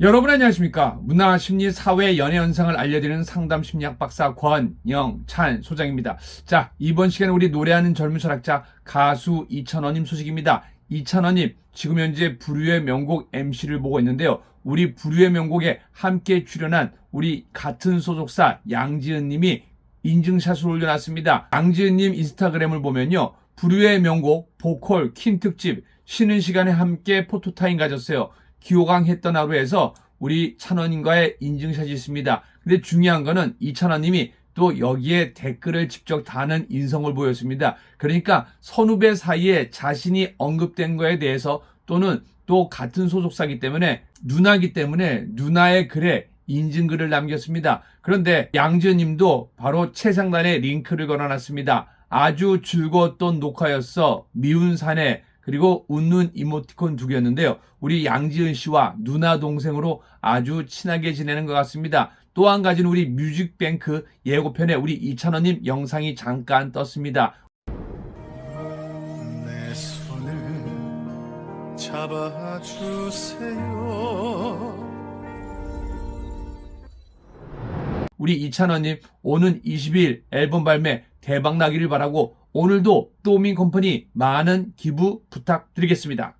여러분 안녕하십니까 문화 심리 사회 연애 현상을 알려드리는 상담 심리학 박사 권영찬 소장입니다. 자 이번 시간에 우리 노래하는 젊은 철학자 가수 이찬원님 소식입니다. 이찬원님 지금 현재 부류의 명곡 MC를 보고 있는데요. 우리 부류의 명곡에 함께 출연한 우리 같은 소속사 양지은님이 인증샷을 올려놨습니다. 양지은님 인스타그램을 보면요. 부류의 명곡 보컬 킨 특집 쉬는 시간에 함께 포토타임 가졌어요. 기호강 했던 하루에서 우리 찬원님과의 인증샷이 있습니다. 근데 중요한 거는 이 찬원님이 또 여기에 댓글을 직접 다는 인성을 보였습니다. 그러니까 선후배 사이에 자신이 언급된 거에 대해서 또는 또 같은 소속사기 때문에 누나기 때문에 누나의 글에 인증글을 남겼습니다. 그런데 양지은 님도 바로 최상단에 링크를 걸어놨습니다. 아주 즐거웠던 녹화였어. 미운 사내. 그리고 웃는 이모티콘 두 개였는데요. 우리 양지은 씨와 누나 동생으로 아주 친하게 지내는 것 같습니다. 또 한 가지는 우리 뮤직뱅크 예고편에 우리 이찬원님 영상이 잠깐 떴습니다. 내 손을 잡아주세요. 우리 이찬원님 오는 20일 앨범 발매 대박 나기를 바라고 오늘도 또민 컴퍼니 많은 기부 부탁드리겠습니다.